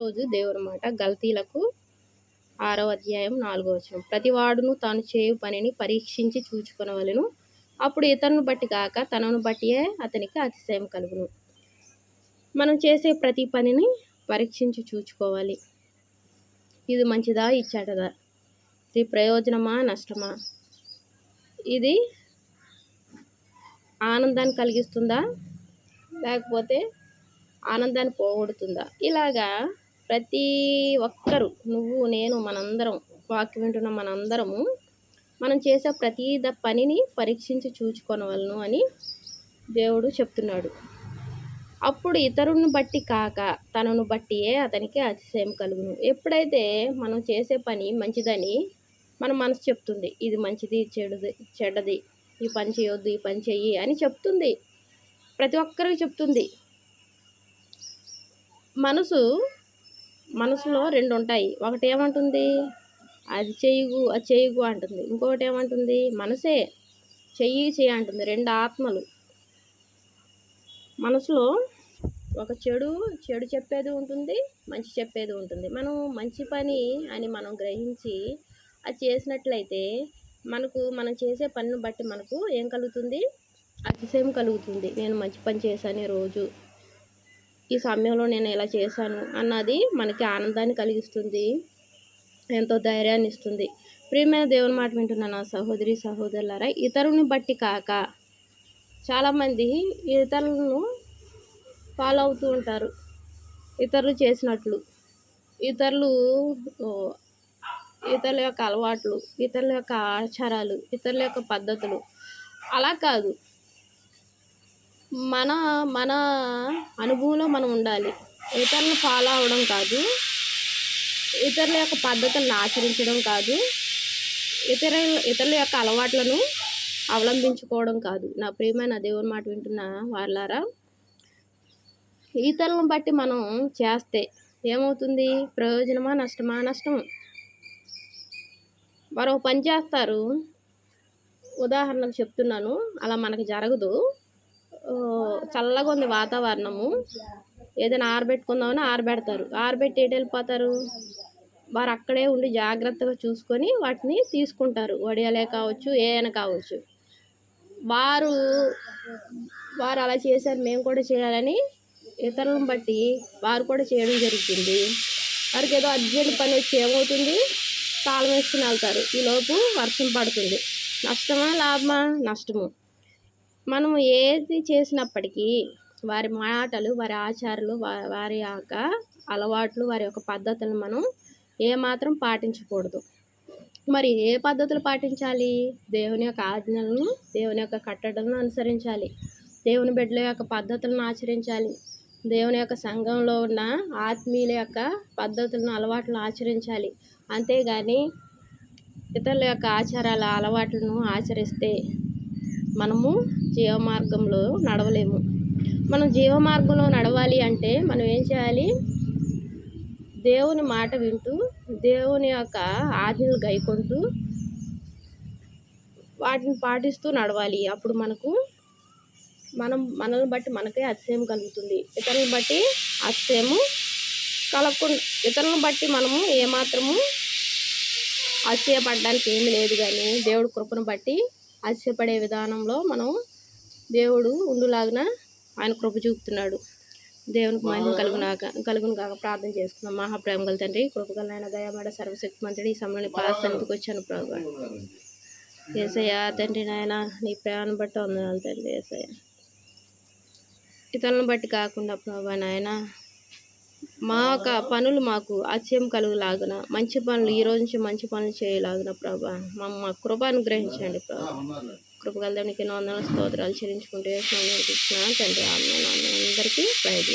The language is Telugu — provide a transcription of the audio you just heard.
రోజు దేవుని మాట. గల్తీలకు ఆరో అధ్యాయం నాలుగో వచనం. ప్రతివాడును తాను చేయు పనిని పరీక్షించి చూచుకొనవలెను. అప్పుడు ఇతరును బట్టి కాక తనను బట్టియే అతనికి అతిశయం కలుగును. మనం చేసే ప్రతి పనిని పరీక్షించి చూచుకోవాలి. ఇది మంచిదా? ఇచ్చాటదా? ఇది ప్రయోజనమా? నష్టమా? ఇది ఆనందాన్ని కలిగిస్తుందా? లేకపోతే ఆనందాన్ని పోగొడుతుందా? ఇలాగా ప్రతి ఒక్కరు నువ్వు నేను మనందరం వాక్యం వింటున్న మనందరము మనం చేసే ప్రతి పనిని పరీక్షించి చూచుకొనవలను అని దేవుడు చెప్తున్నాడు. అప్పుడు ఇతరుని బట్టి కాక తనను బట్టియే అతనికి అతిశయం కలుగును. ఎప్పుడైతే మనం చేసే పని మంచిదని మన మనసు చెప్తుంది ఇది మంచిది చెడుది చెడ్డది ఈ పని చేయొద్దు ఈ పని చెయ్యి అని చెప్తుంది. ప్రతి ఒక్కరికి చెప్తుంది. మనసు మనసులో రెండు ఉంటాయి ఒకటి ఏమంటుంది అది చేయుగు అది చేయుగు అంటుంది. ఇంకొకటి ఏమంటుంది మనసే చెయ్యి చెయ్యి అంటుంది. రెండు ఆత్మలు. మనసులో ఒక చెడు చెడు చెప్పేది ఉంటుంది మంచి చెప్పేది ఉంటుంది. మనం మంచి పని అని మనం గ్రహించి అది చేసినట్లయితే మనకు మనం చేసే పనిని బట్టి మనకు ఏం కలుగుతుంది? అతిశయం కలుగుతుంది. నేను మంచి పని చేశాను రోజు. ఈ సమయంలో నేను ఇలా చేశాను అన్నది మనకి ఆనందాన్ని కలిగిస్తుంది ఎంతో ధైర్యాన్ని ఇస్తుంది. ప్రియమైన దేవుని మాట వింటున్న నా సహోదరి సహోదరులారా ఇతరుని బట్టి కాక చాలామంది ఇతరులను ఫాలో అవుతూ ఉంటారు. ఇతరులు చేసినట్లు ఇతరులు ఇతరుల యొక్క అలవాట్లు ఇతరుల యొక్క ఆచారాలు ఇతరుల యొక్క పద్ధతులు అలా కాదు. మన మన అనుభవంలో మనం ఉండాలి. ఇతరులను ఫాలో అవ్వడం కాదు. ఇతరుల యొక్క పద్ధతులను ఆచరించడం కాదు. ఇతర ఇతరుల యొక్క అలవాట్లను అవలంబించుకోవడం కాదు. నా ప్రియమైన దేవుని మాట వింటున్న వాళ్ళారా ఇతరులను బట్టి మనం చేస్తే ఏమవుతుంది? ప్రయోజనమా? నష్టమా? నష్టం. మరో పని చేస్తారు. ఉదాహరణకు చెప్తున్నాను. అలా మనకు జరగదు. చల్లగా ఉంది వాతావరణము. ఏదైనా ఆరబెట్టుకుందామని ఆరబెడతారు. ఆరబెట్టి ఎటు వెళ్ళిపోతారు? వారు అక్కడే ఉండి జాగ్రత్తగా చూసుకొని వాటిని తీసుకుంటారు. వడియాలే కావచ్చు ఏదైనా కావచ్చు. వారు వారు అలా చేశారు మేము కూడా చేయాలని ఇతరులను బట్టి వారు కూడా చేయడం జరుగుతుంది. వారికి ఏదో అర్జెంట్ పని వచ్చి ఏమవుతుంది? తాళం వేసుకుని వెళ్తారు. ఈలోపు వర్షం పడుతుంది. నష్టమా లాభమా? నష్టము. మనం ఏది చేసినప్పటికీ వారి మాటలు వారి ఆచారాలు వారి యొక్క అలవాట్లు వారి యొక్క పద్ధతులను మనం ఏమాత్రం పాటించకూడదు. మరి ఏ పద్ధతులు పాటించాలి? దేవుని యొక్క ఆజ్ఞలను దేవుని యొక్క కట్టడలను అనుసరించాలి. దేవుని బిడ్డల యొక్క పద్ధతులను ఆచరించాలి. దేవుని యొక్క సంఘంలో ఉన్న ఆత్మీయుల యొక్క పద్ధతులను అలవాట్లను ఆచరించాలి. అంతేగాని ఇతరుల యొక్క ఆచారాల అలవాట్లను ఆచరిస్తే మనము జీవ మార్గంలో నడవలేము. మనం జీవ మార్గంలో నడవాలి అంటే మనం ఏం చేయాలి? దేవుని మాట వింటూ దేవుని యొక్క ఆజ్ఞలు గైకొంటూ వాటిని పాటిస్తూ నడవాలి. అప్పుడు మనకు మనం మనల్ని బట్టి మనకే అతిశయం కలుగుతుంది. ఇతరులను బట్టి అతిశయము కలగకుండా ఇతరులను బట్టి మనము ఏమాత్రము అతిశయపడడానికి ఏమి లేదు కానీ దేవుడి కృపను బట్టి అతిశయపడే విధానంలో మనం దేవుడు ఉండులాగిన ఆయన కృప చూపుతున్నాడు. దేవునికి మహిమ కలుగునాక కలుగును కాక ప్రార్థన చేసుకున్నాం మహాప్రేమ గల తండ్రి కృపగల ఆయన దయమాడ సర్వశక్తి మంత్రి ఈ సమయంలో పాసన్నిధికి వచ్చాను ప్రభు. ఏసయ్య తండ్రి నాయన నీ ప్రేమను బట్టి వందనాలు తండ్రి ఏసయ్య. ఇతరులను బట్టి కాకుండా ప్రభా నాయన మా యొక్క పనులు మాకు ఆశయం కలుగులాగున. మంచి పనులు ఈ రోజు నుంచి మంచి పనులు చేయలాగున ప్రభా. మా కృప అనుగ్రహించండి ప్రభా. కృపగలదానికి వందల స్తోత్రాలు చెల్లించుకుంటే తండ్రి ఆమె అందరికీ ప్రయత్నం